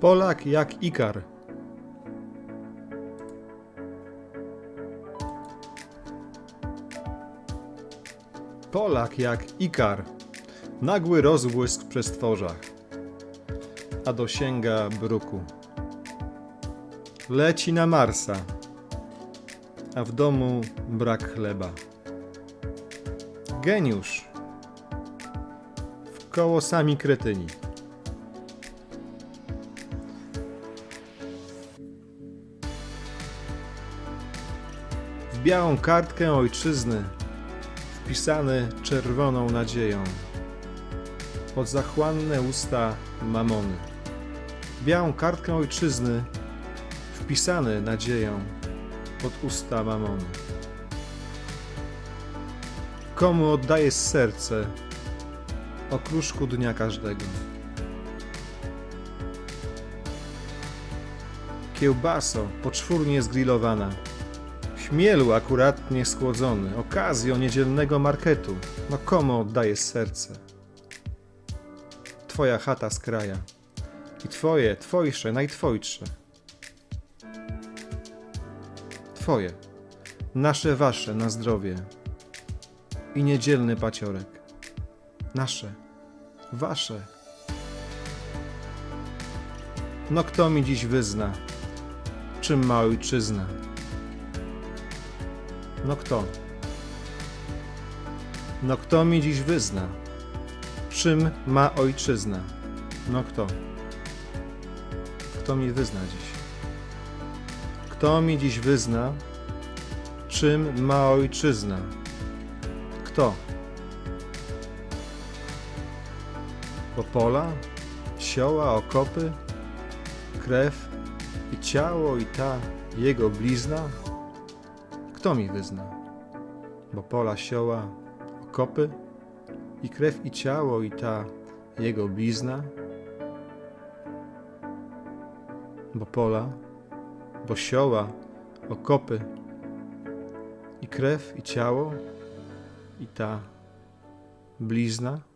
Polak jak Ikar. Polak jak Ikar. Nagły rozbłysk w przestworzach, a dosięga bruku. Leci na Marsa, a w domu brak chleba. Geniusz. W koło sami kretyni. W białą kartkę ojczyzny wpisany czerwoną nadzieją pod zachłanne usta mamony. W białą kartkę ojczyzny wpisany nadzieją pod usta mamony. Komu oddaję serce okruszku dnia każdego. Kiełbaso poczwórnie zgrillowana, Chmielu akuratnie schłodzony, okazjo niedzielnego marketu. No komu oddaję serce? Twoja chata z kraja. I twoje, twojsze, najtwojsze. Twoje, nasze, wasze, na zdrowie. I niedzielny paciorek. Nasze, wasze. No kto mi dziś wyzna, czym ma ojczyzna? No kto? No kto mi dziś wyzna? Czym ma ojczyzna? No kto? Kto mi wyzna dziś? Kto mi dziś wyzna? Czym ma ojczyzna? Kto? Bo pola, sioła, okopy, krew i ciało i ta jego blizna? Kto mi wyzna? Bo pola sioła, okopy i krew i ciało i ta jego blizna? Bo pola, bo sioła, okopy i krew i ciało i ta blizna?